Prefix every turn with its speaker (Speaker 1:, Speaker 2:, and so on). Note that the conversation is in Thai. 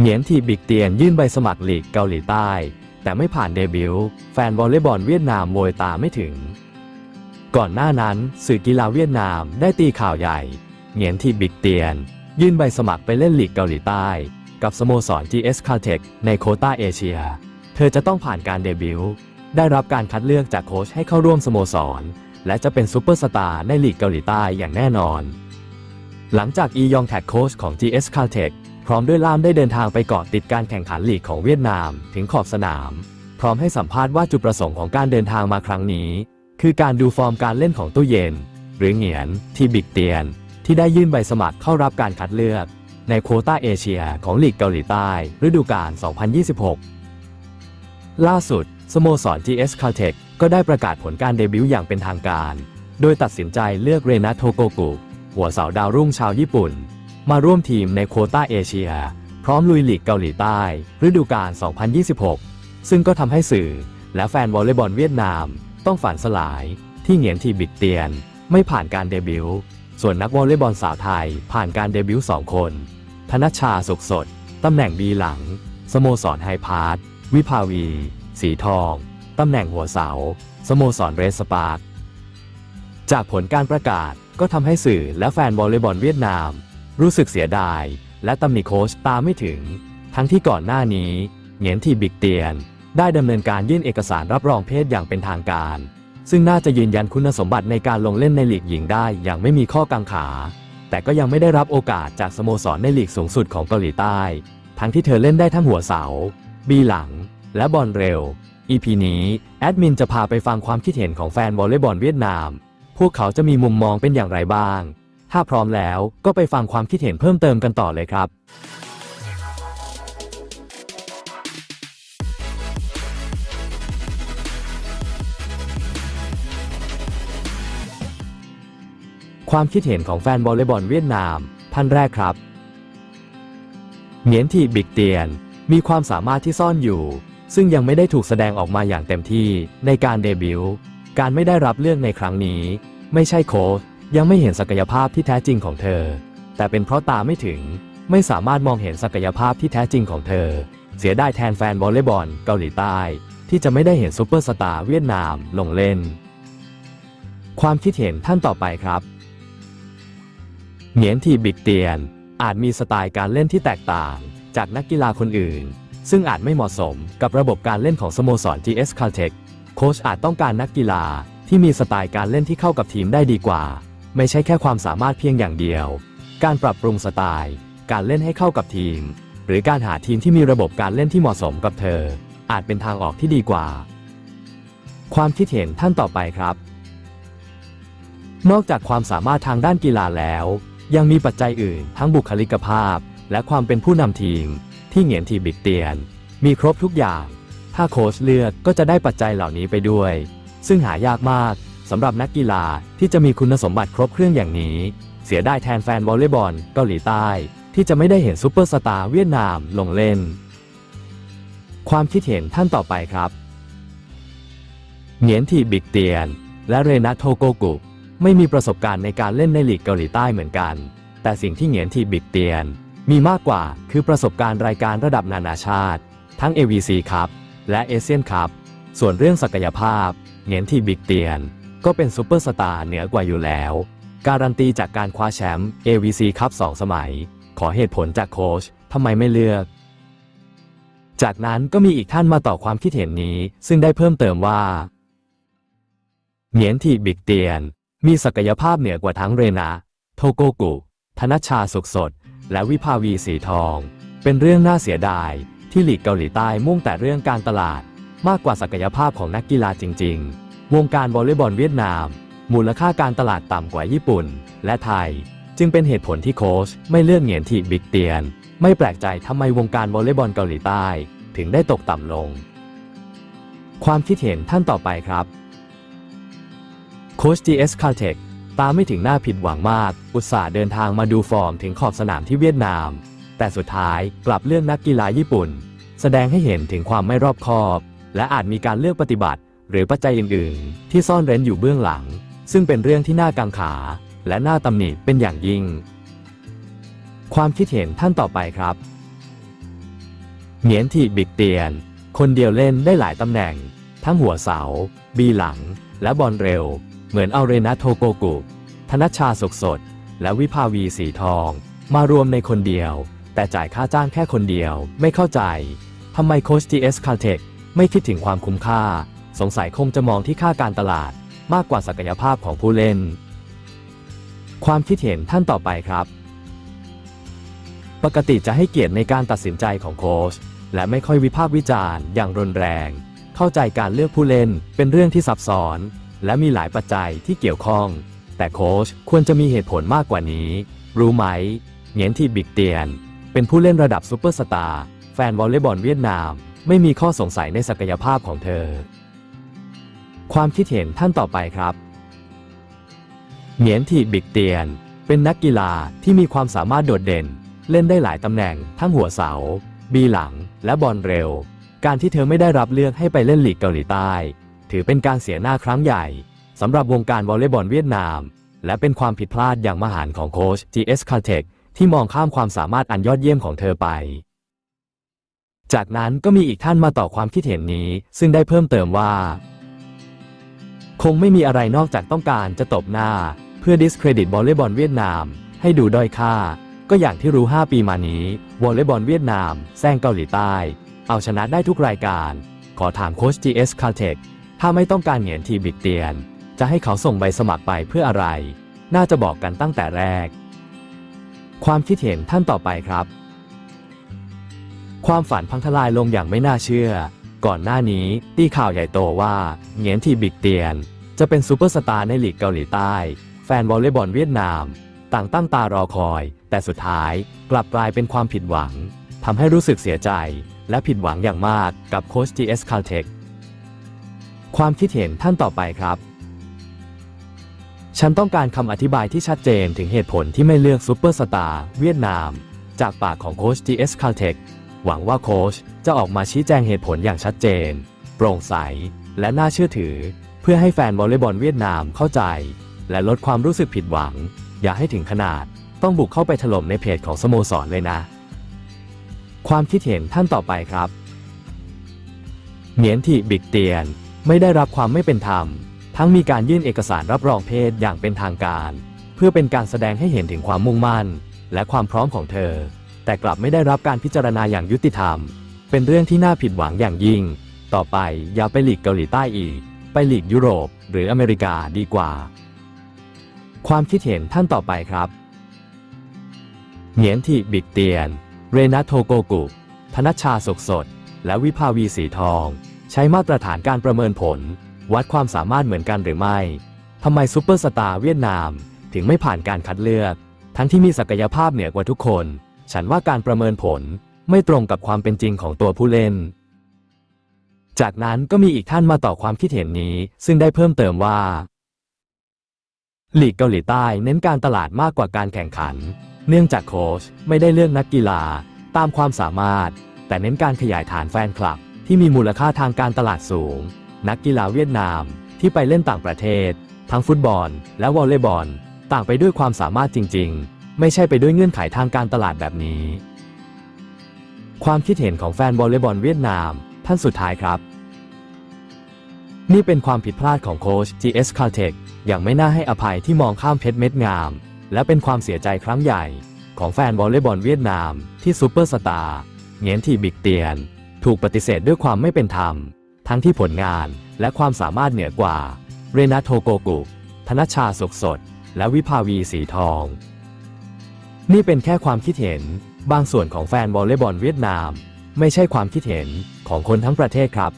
Speaker 1: เหงียนทีบิกเตียนยื่นใบสมัครลีกเกาหลีใต้ แต่ไม่ผ่านเดบิวต์แฟนวอลเลย์บอลเวียดนามโมยตาไม่ถึง ก่อนหน้านั้นสื่อกีฬาเวียดนามได้ตีข่าวใหญ่ เหงียนทีบิกเตียน ยื่นใบสมัครไปเล่นลีกเกาหลีใต้ กับสโมสร GS Caltech ในโคต้าเอเชีย เธอจะต้องผ่านการเดบิวต์ได้รับการคัดเลือกจากโค้ชให้เข้าร่วมสโมสร และจะเป็นซูเปอร์สตาร์ในลีกเกาหลีใต้อย่างแน่นอน หลังจากอียองแท็กโค้ชของ GS Caltech พร้อมด้วยล่ามได้เดินทางไปเกาะติดการแข่งขันลีกของเวียดนาม ถึงขอบสนาม พร้อมให้สัมภาษณ์ว่าจุดประสงค์ของการเดินทางมาครั้งนี้ คือการดูฟอร์มการเล่นของตู้เย็น หรือเหงียน ที่บิกเตียน ที่ได้ยื่นใบสมัครเข้ารับการคัดเลือก ในโควต้าเอเชียของลีกเกาหลีใต้ ฤดูกาล 2026 ล่าสุดสโมสร GS Caltech ก็ได้ประกาศผลการเดบิวต์อย่างเป็นทางการ โดยตัดสินใจเลือกเรนาโทโกกุ หัวเสาดาวรุ่งชาวญี่ปุ่น มาร่วมทีมในโคต้าเอเชีย พร้อมลุยลีกเกาหลีใต้ ฤดูกาล 2026 ซึ่งก็ทำให้สื่อและแฟนวอลเลย์บอลเวียดนาม ต้องฝันสลายที่เหงียนทีบิกเตียน ไม่ผ่านการเดบิวต์ส่วนนักวอลเลย์บอลสาวไทยผ่านการเดบิวต์สองคน ธนชาสุขสด ตำแหน่งบีหลัง สโมสรไฮพาร์ทวิภาวี สีทอง ตำแหน่งหัวเสา สโมสรเรสปาร์จากผลการประกาศก็ทำให้สื่อและแฟนวอลเลย์บอลเวียดนาม รู้สึกเสียดาย และตำหนิโค้ชตามไม่ถึง ทั้งที่ก่อนหน้านี้เหงียนทีบิกเตียน ได้ดำเนินการยื่นเอกสารรับรองเพศอย่างเป็นทางการ ซึ่งน่าจะยืนยันคุณสมบัติในการลงเล่นในลีกหญิงได้อย่างไม่มีข้อกังขา แต่ก็ยังไม่ได้รับโอกาสจากสโมสรในลีกสูงสุดของเกาหลีใต้ ทั้งที่เธอเล่นได้ทั้งหัวเสา บีหลัง และบอลเร็ว EP นี้แอดมินจะพาไปฟังความคิดเห็นของแฟนวอลเลย์บอลเวียดนาม พวกเขาจะมีมุมมองเป็นอย่างไรบ้าง ถ้าพร้อมแล้วก็ไปฟังความคิดเห็นเพิ่มเติมกันต่อเลยครับ ความคิดเห็นของแฟนวอลเลย์บอลเวียดนามท่านแรกครับ เหงียนทีบิกเตียน มีความสามารถที่ซ่อนอยู่ ซึ่งยังไม่ได้ถูกแสดงออกมาอย่างเต็มที่ในการเดบิวต์การไม่ได้รับเลือกในครั้งนี้ ไม่ใช่โค้ช ยังไม่เห็นศักยภาพที่แท้จริงของเธอ แต่เป็นเพราะตาไม่ถึงไม่สามารถมองเห็นศักยภาพที่แท้จริงของเธอ เสียดายแทนแฟนวอลเลย์บอลเกาหลีใต้ ที่จะไม่ได้เห็นซูเปอร์สตาร์เวียดนามลงเล่น ความคิดเห็นท่านต่อไปครับเหงียนทีบิกเตียน อาจมีสไตล์การเล่นที่แตกต่าง จากนักกีฬาคนอื่น ซึ่งอาจไม่เหมาะสมกับระบบการเล่นของสโมสร GS Caltech โค้ชอาจต้องการนักกีฬาที่มีสไตล์การเล่นที่เข้ากับทีมได้ดีกว่า ไม่ใช่แค่ความสามารถเพียงอย่างเดียว การปรับปรุงสไตล์ การเล่นให้เข้ากับทีม หรือการหาทีมที่มีระบบการเล่นที่เหมาะสมกับเธอ อาจเป็นทางออกที่ดีกว่า ความคิดเห็นท่านต่อไปครับ นอกจากความสามารถทางด้านกีฬาแล้ว ยังมีปัจจัยอื่น ทั้งบุคลิกภาพ และความเป็นผู้นำทีม ที่เหงียนทีบิกเตียน มีครบทุกอย่าง ถ้าโค้ชเลือกก็จะได้ปัจจัยเหล่านี้ไปด้วย ซึ่งหายากมาก สำหรับนักกีฬาที่จะมีคุณสมบัติครบเครื่องอย่างนี้ เสียดายแทนแฟนวอลเลย์บอลเกาหลีใต้ ที่จะไม่ได้เห็นซูเปอร์สตาร์เวียดนามลงเล่น ความคิดเห็นท่านต่อไปครับเหงียนทีบิกเตียน และเรนาโทโกกุไม่มีประสบการณ์ในการเล่นในลีกเกาหลีใต้เหมือนกัน แต่สิ่งที่เหงียนทีบิกเตียน มีมากกว่าคือประสบการณ์รายการระดับนานาชาติ ทั้ง AVC ครับและเอเชียนคัพส่วนเรื่องศักยภาพเหงียนทีบิกเตียน ก็เป็นซูเปอร์สตาร์เหนือกว่าอยู่แล้ว การันตีจากการคว้าแชมป์ AVC คัพ2สมัย ขอเหตุผลจากโค้ชทำไมไม่เลือก จากนั้นก็มีอีกท่านมาต่อความคิดเห็นนี้ ซึ่งได้เพิ่มเติมว่า เหงียนทีบิกเตียน มีศักยภาพเหนือกว่าทั้งเรนา โทโกกุ ธนชาสุขสด และวิภาวีสีทอง เป็นเรื่องน่าเสียดาย ที่หลีกเกาหลีใต้มุ่งแต่เรื่องการตลาด มากกว่าศักยภาพของนักกีฬาจริง ๆ วงการวอลเลย์บอลเวียดนาม มูลค่าการตลาดต่ำกว่าญี่ปุ่น และไทย จึงเป็นเหตุผลที่โค้ชไม่เลื่อกเหงียนทีบิกเตียน ไม่แปลกใจทำไมวงการวอลเลย์บอลเกาหลีใต้ ถึงได้ตกต่ำลง ความคิดเห็นท่านต่อไปครับโค้ช GS Caltech ตามไม่ถึงหน้าผิดหวังมาก อุตส่าห์เดินทางมาดูฟอร์มถึงขอบสนามที่เวียดนาม แต่สุดท้ายกลับเลือกนักกีฬาญี่ปุ่น แสดงให้เห็นถึงความไม่รอบคอบ และอาจมีการเลือกปฏิบัติ หรือปัจจัยอื่นๆ ที่ซ่อนเร้นอยู่เบื้องหลัง ซึ่งเป็นเรื่องที่น่ากังขา และน่าตำหนิเป็นอย่างยิ่ง ความคิดเห็นท่านต่อไปครับเหงียนทีบิกเตียน คนเดียวเล่นได้หลายตำแหน่ง ทั้งหัวเสา บีหลัง และบอลเร็ว เหมือนเอาเรนาโทโกกุ ธนชชาสกสด และวิภาวีสีทอง มารวมในคนเดียว แต่จ่ายค่าจ้างแค่คนเดียวไม่เข้าใจทำไมโคช GS Caltech ไม่คิดถึงความคุ้มค่า สงสัยคงจะมองที่ค่าการตลาดมากกว่าศักยภาพของผู้เล่น ความคิดเห็นท่านต่อไปครับ ปกติจะให้เกียรติในการตัดสินใจของโค้ชและไม่ค่อยวิพากษ์วิจารณ์อย่างรุนแรง เข้าใจการเลือกผู้เล่นเป็นเรื่องที่ซับซ้อน และมีหลายปัจจัยที่เกี่ยวข้อง แต่โค้ชควรจะมีเหตุผลมากกว่านี้ รู้ไหมเหงียนที่บิกเตียน เป็นผู้เล่นระดับซูเปอร์สตาร์แฟนวอลเลย์บอลเวียดนาม ไม่มีข้อสงสัยในศักยภาพของเธอ ความคิดเห็นท่านต่อไปครับ เหงียนทีบิกเตียน เป็นนักกีฬาที่มีความสามารถโดดเด่น เล่นได้หลายตำแหน่ง ทั้งหัวเสา บีหลัง และบอลเร็ว การที่เธอไม่ได้รับเลือกให้ไปเล่นลีกเกาหลีใต้ ถือเป็นการเสียหน้าครั้งใหญ่สำหรับวงการวอลเลย์บอลเวียดนาม และเป็นความผิดพลาดอย่างมหันของโค้ช GS Caltech ที่มองข้ามความสามารถอันยอดเยี่ยมของเธอไป จากนั้นก็มีอีกท่านมาต่อความคิดเห็นนี้ ซึ่งได้เพิ่มเติมว่า คงไม่มีอะไรนอกจากต้องการจะตบหน้า เพื่อ discredit วอลเลย์บอลเวียดนาม ให้ดูด้อยค่า ก็อย่างที่รู้ 5 ปีมานี้วอลเลย์บอลเวียดนามแซงเกาหลีใต้ เอาชนะได้ทุกรายการ ขอถามโค้ช GS Caltech ถ้าไม่ต้องการเหงียนทีบิกเตียน จะให้เขาส่งใบสมัครไปเพื่ออะไร น่าจะบอกกันตั้งแต่แรก ความคิดเห็นท่านต่อไปครับ ความฝันพังทลายลงอย่างไม่น่าเชื่อ ก่อนหน้านี้ตีข่าวใหญ่โตว่าเหงียนทีบิกเตียน จะเป็นซูเปอร์สตาร์ในลีกเกาหลีใต้ แฟนวอลเลย์บอลเวียดนาม ต่างตั้งตารอคอย แต่สุดท้ายกลับกลายเป็นความผิดหวังทำให้รู้สึกเสียใจ และผิดหวังอย่างมากกับโค้ช GS Caltech ความคิดเห็นท่านต่อไปครับ ฉันต้องการคำอธิบายที่ชัดเจนถึงเหตุผลที่ไม่เลือกซูเปอร์สตาร์เวียดนาม จากปากของโค้ช GS Caltech หวังว่าโค้ชจะออกมาชี้แจงเหตุผลอย่างชัดเจน โปร่งใส และน่าเชื่อถือ เพื่อให้แฟนวอลเลย์บอลเวียดนามเข้าใจ และลดความรู้สึกผิดหวัง อย่าให้ถึงขนาด ต้องบุกเข้าไปถล่มในเพจของสโมสรเลยนะ ความคิดเห็นท่านต่อไปครับเหนียนทีบิกเตียนไม่ได้รับความไม่เป็นธรรม ทั้งมีการยื่นเอกสารรับรองเพศอย่างเป็นทางการ เพื่อเป็นการแสดงให้เห็นถึงความมุ่งมั่น และความพร้อมของเธอ แต่กลับไม่ได้รับการพิจารณาอย่างยุติธรรม เป็นเรื่องที่น่าผิดหวังอย่างยิ่ง ต่อไปอย่าไปหลีกเกาหลีใต้อีก ไปหลีกยุโรป หรืออเมริกาดีกว่า ความคิดเห็นท่านต่อไปครับเหงียนทีบิกเตียน เรนาโทโกกุ ธนชชาสกสด และวิภาวีสีทอง ใช้มาตรฐานการประเมินผล วัดความสามารถเหมือนกันหรือไม่ทำไมซูเปอร์สตาร์เวียดนาม ถึงไม่ผ่านการคัดเลือก ทั้งที่มีศักยภาพเหนือกว่าทุกคน ฉันว่าการประเมินผลไม่ตรงกับความเป็นจริงของตัวผู้เล่น จากนั้นก็มีอีกท่านมาต่อความคิดเห็นนี้ ซึ่งได้เพิ่มเติมว่าลีกเกาหลีใต้เน้นการตลาดมากกว่าการแข่งขัน เนื่องจากโค้ชไม่ได้เลือกนักกีฬาตามความสามารถ แต่เน้นการขยายฐานแฟนคลับ ที่มีมูลค่าทางการตลาดสูง นักกีฬาเวียดนามที่ไปเล่นต่างประเทศ ทั้งฟุตบอล และวอลเลย์บอล ต่างไปด้วยความสามารถจริง ๆ ไม่ใช่ไปด้วยเงื่อนไขทางการตลาดแบบนี้ ความคิดเห็นของแฟนวอลเลย์บอลเวียดนาม ท่านสุดท้ายครับ นี่เป็นความผิดพลาดของโค้ช GS Caltech อย่างไม่น่าให้อภัยที่มองข้ามเพชรเม็ดงาม และเป็นความเสียใจครั้งใหญ่ ของแฟนวอลเลย์บอลเวียดนาม ที่ซูเปอร์สตาร์เงียนทีบิกเตียน ถูกปฏิเสธด้วยความไม่เป็นธรรม ทั้งที่ผลงานและความสามารถเหนือกว่า เรนาโทโกกุ ธนชชาสกสด และวิภาวีสีทอง นี่เป็นแค่ความคิดเห็น บางส่วนของแฟนวอลเลย์บอลเวียดนาม ไม่ใช่ความคิดเห็นของคนทั้งประเทศครับ